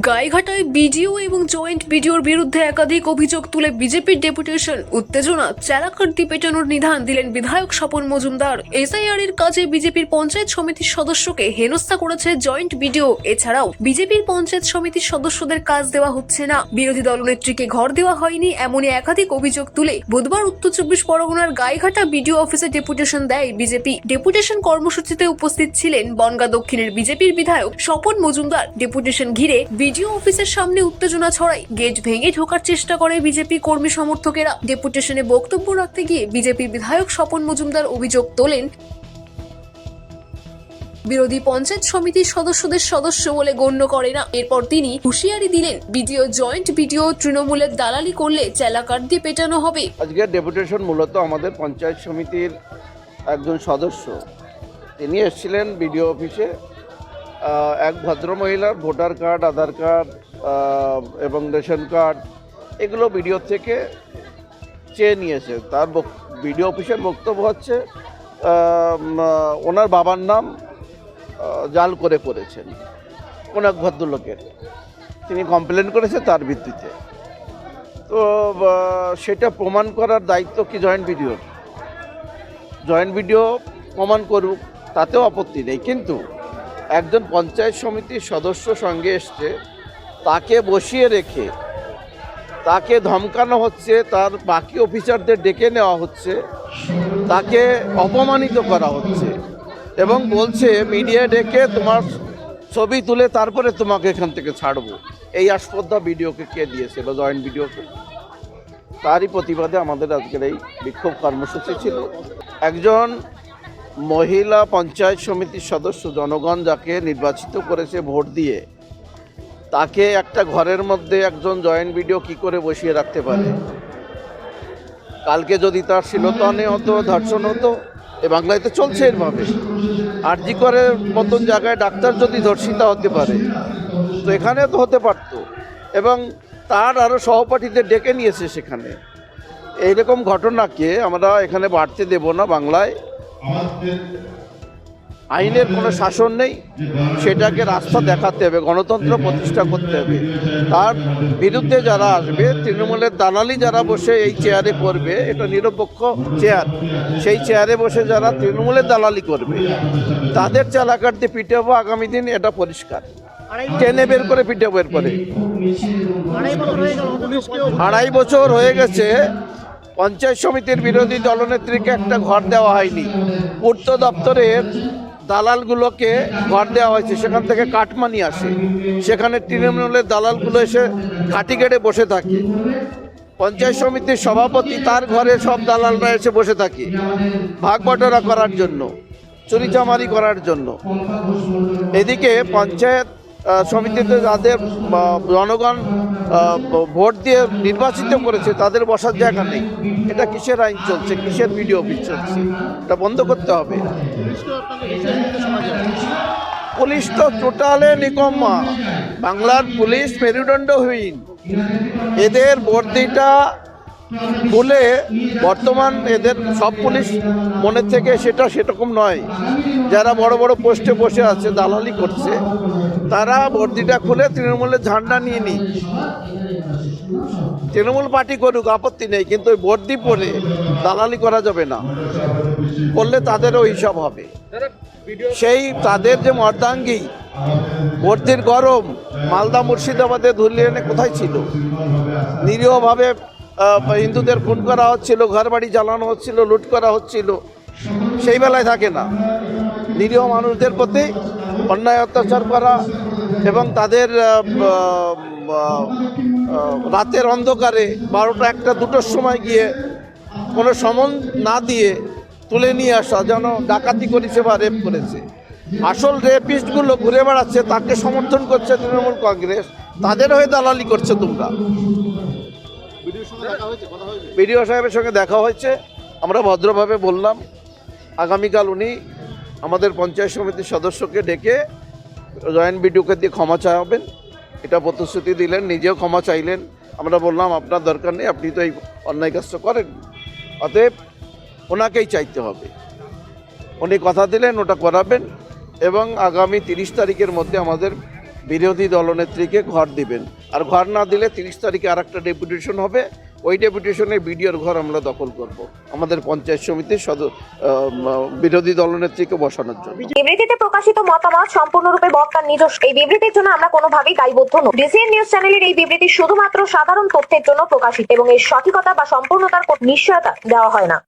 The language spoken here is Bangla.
গাইঘাটায় বিডিও এবং জয়েন্ট বিডিওর বিরুদ্ধে একাধিক অভিযোগ তুলে বিজেপির ডেপুটেশন, উত্তেজনা চালাকার্তি পেটানোর নিধান দিলেন বিধায়ক স্বপন মজুমদার। এসআইআর এর কাজে বিজেপির পঞ্চায়েত সমিতির সদস্যকে হেনস্থা করেছে জয়েন্ট বিডিও। এছাড়াও বিজেপির পঞ্চায়েত সমিতির সদস্যদের কাজ দেওয়া হচ্ছে না। বিরোধী দলনেত্রীকে ঘর দেওয়া হয়নি, এমনই একাধিক অভিযোগ তুলে বুধবার উত্তর চব্বিশ পরগনার গাইঘাটা বিডিও অফিসে ডেপুটেশন দেয় বিজেপি। ডেপুটেশন কর্মসূচিতে উপস্থিত ছিলেন বনগা দক্ষিণের বিজেপির বিধায়ক স্বপন মজুমদার। ডেপুটেশন ঘিরে বিডিও অফিসের সামনে উত্তেজনা ছড়ায়। গেট ভেঙে ঢোকার চেষ্টা করে বিজেপি কর্মী সমর্থকেরা। ডেপুটেশনে বক্তব্য রাখতে গিয়ে বিজেপি বিধায়ক স্বপন মজুমদার অভিযোগ তোলেন, বিরোধী পঞ্চায়েত সমিতির সদস্যদের সদস্য বলে গণ্য করে না। এরপর তিনি হুঁশিয়ারি দিলেন, বিডিও জয়েন্ট বিডিও তৃণমূলের দালালি করলে চেলাকার দিয়ে পেটানো হবে। আজকের ডেপুটেশন মূলত আমাদের পঞ্চায়েত সমিতির একজন সদস্য। তিনি এসেছিলেন বিডিও অফিসে। এক ভদ্রমহিলার ভোটার কার্ড, আধার কার্ড এবং রেশন কার্ড, এগুলো বিডিও থেকে চেয়ে নিয়েছে। তার বিডিও অফিসের বক্তব্য হচ্ছে ওনার বাবার নাম জাল করে করেছেন কোন এক ভদ্রলোকের। তিনি কমপ্লেন করেছে তার ভিত্তিতে। তো সেটা প্রমাণ করার দায়িত্ব কি জয়েন্ট ভিডিওর জয়েন্ট ভিডিও প্রমাণ করুক, তাতেও আপত্তি নেই। কিন্তু একজন পঞ্চায়েত সমিতির সদস্য সঙ্গে এসছে। তাকে বসিয়ে রেখে, তাকে ধমকানো হচ্ছে, তার বাকি অফিসারদের ডেকে নেওয়া হচ্ছে, তাকে অপমানিত করা হচ্ছে এবং বলছে, মিডিয়া ডেকে তোমার ছবি তুলে তারপরে তোমাকে এখান থেকে ছাড়বো। এই আস্পর্ধা ভিডিওকে কে দিয়েছে বা জয়েন্ট ভিডিওকে? তারই প্রতিবাদে আমাদের আজকের এই বিক্ষোভ কর্মসূচি ছিল। একজন মহিলা পঞ্চায়েত সমিতির সদস্য জনগণ যাকে নির্বাচিত করেছে ভোট দিয়ে, তাকে একটা ঘরের মধ্যে একজন জয়েন্ট ভিডিও কি করে বসিয়ে রাখতে পারে? কালকে যদি তার শিলতনে হতো, ধর্ষণ হতো, এ বাংলায় তো চলছে এরভাবে। আরজি করে মতন জায়গায় ডাক্তার যদি ধর্ষিতা হতে পারে, তো এখানে তো হতে পারতো। এবং তার আরও সহপাঠীদের ডেকে নিয়েছে সেখানে। এইরকম ঘটনাকে আমরা এখানে বাড়তে দেব না বাংলায়। আইনের কোনো শাসন নেই সেটাকে রাস্তা দেখাতে হবে গণতন্ত্র প্রতিষ্ঠা করতে হবে। তার বিরুদ্ধে যারা আসবে তৃণমূলের দালালি যারা বসে এই চেয়ারে করবে এটা নিরপেক্ষ চেয়ার সেই চেয়ারে বসে যারা তৃণমূলের দালালি করবে তাদের চালাকাটতে পিটাবো আগামী দিন এটা পরিষ্কার। টেনে বের করে পিটাবো এরপরে। আড়াই বছর হয়ে গেছে পঞ্চায়েত সমিতির বিরোধী দলনেত্রীকে একটা ঘর দেওয়া হয়নি। পূর্ত দপ্তরের দালালগুলোকে ঘর দেওয়া হয়েছে। সেখান থেকে কাটমানি আসে। সেখানে তৃণমূলের দালালগুলো এসে ঘাটি গেড়ে বসে থাকে। পঞ্চায়েত সমিতির সভাপতি তার ঘরে সব দালালরা এসে বসে থাকে। ভাগ বটরা করার জন্য, চুরিচামারি করার জন্য। এদিকে পঞ্চায়েত সমিতিতে যাদের জনগণ ভোট দিয়ে নির্বাচিত করেছে, তাদের বসার জায়গা নেই। এটা কিসের আইন চলছে? কিসের ভিডিও অফিস চলছে? এটা বন্ধ করতে হবে। পুলিশ তো টোটালে নিকম্মা। বাংলার পুলিশ মেরুদণ্ডহীন। এদের বর্দিটা খুলে বর্তমান এদের সব পুলিশ মনের থেকে সেটা সেরকম নয়। যারা বড় বড় পোস্টে বসে আছে, দালালি করছে, তারা বর্দিটা খুলে তৃণমূলের ঝান্ডা নিয়ে নি তৃণমূল পার্টি করুক, আপত্তি নেই, কিন্তু ওই বর্দি পরে দালালি করা যাবে না। করলে তাদেরও হিসাব হবে। সেই তাদের যে মর্দাঙ্গি ভর্তির গরম, মালদা মুর্শিদাবাদে ধরলে এনে কোথায় ছিল? নিরীহভাবে হিন্দুদের খুন করা হচ্ছিল ঘর বাড়ি জ্বালানো হচ্ছিল, লুট করা হচ্ছিল, সেই বেলায় থাকে না। নিরীহ মানুষদের প্রতি অন্যায় অত্যাচার করা এবং তাদের রাতের অন্ধকারে বারোটা একটা দুটোর সময় গিয়ে কোনো সমন না দিয়ে তুলে নিয়ে আসা, যেন ডাকাতি করেছে বা রেপ করেছে। আসল রেপিস্টগুলো ঘুরে বেড়াচ্ছে, তাকে সমর্থন করছে তৃণমূল কংগ্রেস, তাদের হয়ে দালালি করছে তোমরা। বিডিও সাহেবের সঙ্গে দেখা হয়েছে। আমরা ভদ্রভাবে বললাম, আগামীকাল উনি আমাদের পঞ্চায়েত সমিতির সদস্যকে ডেকে জয়েন্ট বিডিওকে দিয়ে ক্ষমা চাইবেন এটা প্রতিশ্রুতি দিলেন, নিজেও ক্ষমা চাইলেন। আমরা বললাম, আপনার দরকার নেই, আপনি তো এই অন্যায় কাজটা করেন। অতএব ওনাকেই চাইতে হবে। উনি কথা দিলেন, ওটা করাবেন এবং আগামী তিরিশ তারিখের মধ্যে আমাদের বিরোধী দলনেত্রীকে ঘর দিবেন। আর ঘর না দিলে তিরিশ তারিখে আর একটা ডেপুটেশন হবে। ওই ডেপুটেশনে বিডিওর ঘর আমরা দখল করব। আমাদের পঞ্চায়েত সমিতির সদ আহ, বিরোধী দলনেত্রীকে বসানোর জন্য। বিবৃতিতে প্রকাশিত মতামত সম্পূর্ণরূপে বক্তার নিজস্ব। এই বিবৃতির জন্য আমরা কোনোভাবেই দায়বদ্ধ নই। ডিসিএন নিউজ চ্যানেলের এই বিবৃতি শুধুমাত্র সাধারণ তথ্যের জন্য প্রকাশিত এবং এর সঠিকতা বা সম্পূর্ণতার নিশ্চয়তা দেওয়া হয় না।